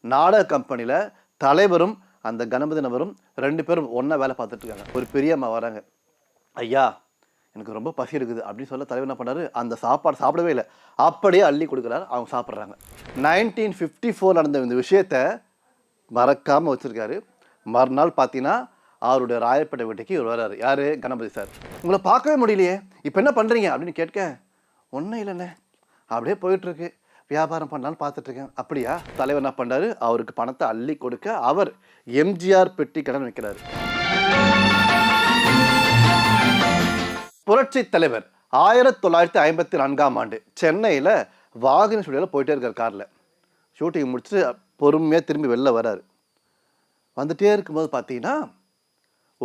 நாடக கம்பெனியில் தலைவரும் அந்த கணபதி நபரும் ரெண்டு பேரும் ஒன்றா வேலை பார்த்துட்டு இருக்காங்க. ஒரு பெரிய அம்மா வராங்க. ஐயா எனக்கு ரொம்ப பசி இருக்குது. அப்படின்னு சொல்ல தலைவர் என்ன பண்ணார்? அந்த சாப்பாடு சாப்பிடவே இல்லை. அப்படியே அள்ளி கொடுக்குறாரு. அவங்க சாப்பிட்றாங்க. நைன்டீன் ஃபிஃப்டி ஃபோர் நடந்த இந்த விஷயத்த மறக்காமல் வச்சுருக்காரு. மறுநாள் பார்த்தீங்கன்னா அவருடைய ராயப்பேட்டை வீட்டுக்கு இவர் வர்றாரு. யார்? கணபதி சார். உங்களை பார்க்கவே முடியலையே. இப்போ என்ன பண்ணுறீங்க அப்படின்னு கேட்க ஒன்றும் இல்லைண்ணே. அப்படியே போயிட்டுருக்கு வியாபாரம் பண்ணலான்னு பார்த்துட்ருக்கேன். அப்படியா? தலைவர் என்ன பண்ணாரு? அவருக்கு பணத்தை அள்ளி கொடுக்க அவர் எம்ஜிஆர் பெட்டி கடன் வைக்கிறாரு. புரட்சி தலைவர் ஆயிரத்தி தொள்ளாயிரத்தி ஐம்பத்தி நான்காம் ஆண்டு சென்னையில் வாகன ஸ்டுடியோவில் போயிட்டே இருக்கார் காரில். ஷூட்டிங் முடிச்சுட்டு பொறுமையாக திரும்பி வெளில வராரு. வந்துட்டே இருக்கும்போது பார்த்தீங்கன்னா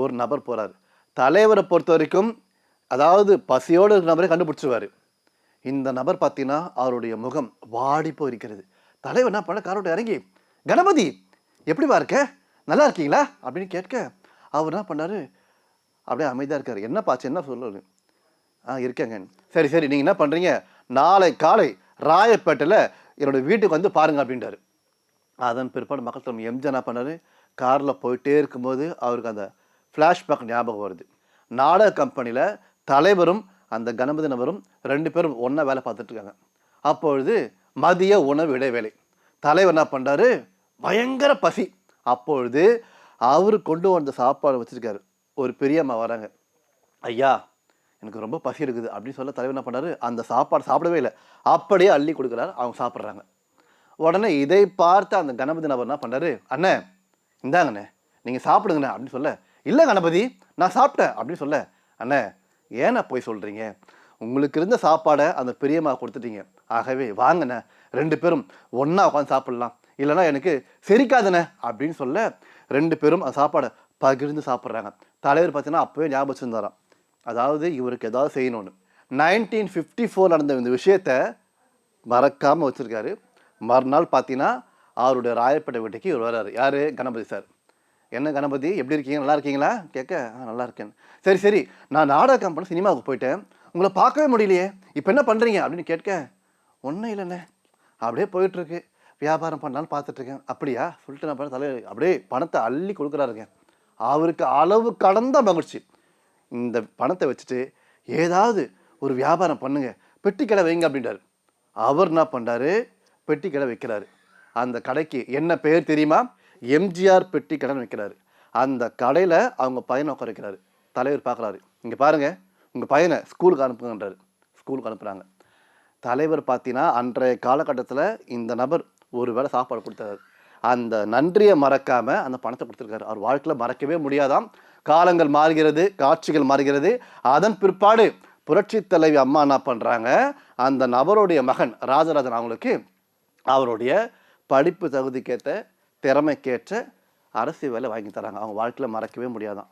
ஒரு நபர் போகிறார் தலைவரை பொறுத்த வரைக்கும் அதாவது பசியோடு இருக்கிற நபரை கண்டுபிடிச்சிருவாரு. இந்த நபர் பார்த்தீங்கன்னா அவருடைய முகம் வாடி போயிருக்கிறது. தலைவர் என்ன பண்ண? காரோட இறங்கி கணபதி எப்படிவா இருக்க? நல்லா இருக்கீங்களா? அப்படின்னு கேட்க அவர் என்ன பண்ணாரு? அப்படியே அமைதியாக இருக்கார். என்ன பாச்சு என்ன சொல்லணும்? ஆ இருக்கேங்க. சரி சரி. நீங்கள் என்ன பண்ணுறீங்க நாளை காலை ராயப்பேட்டையில் என்னோட வீட்டுக்கு வந்து பாருங்கள் அப்படின்றாரு. அதன் பிற்பாடு மக்கள் தலைமை எம்ஜி என்ன பண்ணாரு? காரில் போயிட்டே இருக்கும்போது அவருக்கு அந்த ஃப்ளாஷ்பேக் ஞாபகம் வருது. நாடக கம்பெனியில் தலைவரும் அந்த கணபதி நபரும் ரெண்டு பேரும் ஒன்றா வேலை பார்த்துட்ருக்காங்க. அப்பொழுது மதிய உணவு இடைவேளை. தலைவர் என்ன பண்ணுறாரு பயங்கர பசி. அப்பொழுது அவர் கொண்டு வந்த சாப்பாடு வச்சுருக்காரு. ஒரு பெரியம்மா வராங்க. ஐயா எனக்கு ரொம்ப பசி இருக்குது அப்படின்னு சொல்ல தலைவர் என்ன பண்ணாரு அந்த சாப்பாடு சாப்பிடவே இல்லை. அப்படியே அள்ளி கொடுக்குறாரு. அவங்க சாப்பிட்றாங்க. உடனே இதை பார்த்து அந்த கணபதி நபர் என்ன பண்ணாரு அண்ணே இந்தாங்கண்ணே நீங்கள் சாப்பிடுங்கண்ணே அப்படின்னு சொல்ல இல்லை கணபதி நான் சாப்பிட்டேன் அப்படின்னு சொல்ல அண்ணே ஏண்ணா போய் சொல்கிறீங்க உங்களுக்கு இருந்த சாப்பாடை அந்த பெரியம்மா கொடுத்துட்டீங்க. ஆகவே வாங்கண்ணே ரெண்டு பேரும் ஒன்றா உட்காந்து சாப்பிட்லாம். இல்லைன்னா எனக்கு செரிக்காதுண்ணே அப்படின்னு சொல்ல ரெண்டு பேரும் அந்த சாப்பாடை பகிர்ந்து சாப்பிட்றாங்க. தலைவர் பார்த்தீங்கன்னா அப்போவே ஞாபகம் வச்சுருந்தாராம். அதாவது இவருக்கு ஏதாவது செய்யணும்னு. நைன்டீன் ஃபிஃப்டி ஃபோர் நடந்த இந்த விஷயத்த மறக்காமல் வச்சுருக்காரு. மறுநாள் பார்த்தீங்கன்னா அவருடைய ராயப்பேட்டை வீட்டுக்கு இவர் வர்றாரு. யார்? கணபதி சார். என்ன கணபதி? எப்படி இருக்கீங்க? நல்லா இருக்கீங்களா? கேட்க ஆ நல்லா இருக்கேன். சரி சரி. நான் நாடக கம்பெனி சினிமாவுக்கு போயிட்டேன். உங்களை பார்க்கவே முடியலையே. இப்போ என்ன பண்ணுறீங்க அப்படின்னு கேட்க ஒன்றும் இல்லைண்ணே. அப்படியே போயிட்டுருக்கு. வியாபாரம் பண்ணலான்னு பார்த்துட்ருக்கேன் அப்படியா? சொல்லிட்டு நான் பண்ண தலை அப்படியே பணத்தை அள்ளி கொடுக்குறாருங்க. அவருக்கு அளவு கடந்த மகிழ்ச்சி. இந்த பணத்தை வச்சுட்டு ஏதாவது ஒரு வியாபாரம் பண்ணுங்க. பெட்டி கடை வைங்க அப்படின்றாரு. அவர் என்ன பண்ணுறாரு பெட்டி கடை வைக்கிறாரு. அந்த கடைக்கு என்ன பெயர் தெரியுமா? எம்ஜிஆர் பெட்டி கடன் வைக்கிறாரு. அந்த கடையில் அவங்க பையனை உட்கார வைக்கிறாரு. தலைவர் பார்க்குறாரு. இங்கே பாருங்கள் உங்கள் பையனை ஸ்கூலுக்கு அனுப்புங்கன்றாரு. ஸ்கூலுக்கு அனுப்புகிறாங்க தலைவர் பார்த்தீங்கன்னா அன்றைய காலகட்டத்தில் இந்த நபர் ஒரு வேளை சாப்பாடு கொடுத்தாரு. அந்த நன்றியை மறக்காமல் அந்த பணத்தை கொடுத்துருக்காரு. அவர் வாழ்க்கையில் மறக்கவே முடியாதாம். காலங்கள் மாறுகிறது காட்சிகள் மாறுகிறது. அதன் பிற்பாடு புரட்சி தலைவி அம்மா என்ன பண்ணுறாங்க அந்த நபருடைய மகன் ராஜராஜன் அவங்களுக்கு அவருடைய படிப்பு தகுதிக்கேற்ற திறமைக்கேற்ற அரசு வேலை வாங்கி தராங்க. அவங்க வாழ்க்கையில் மறக்கவே முடியாதான்.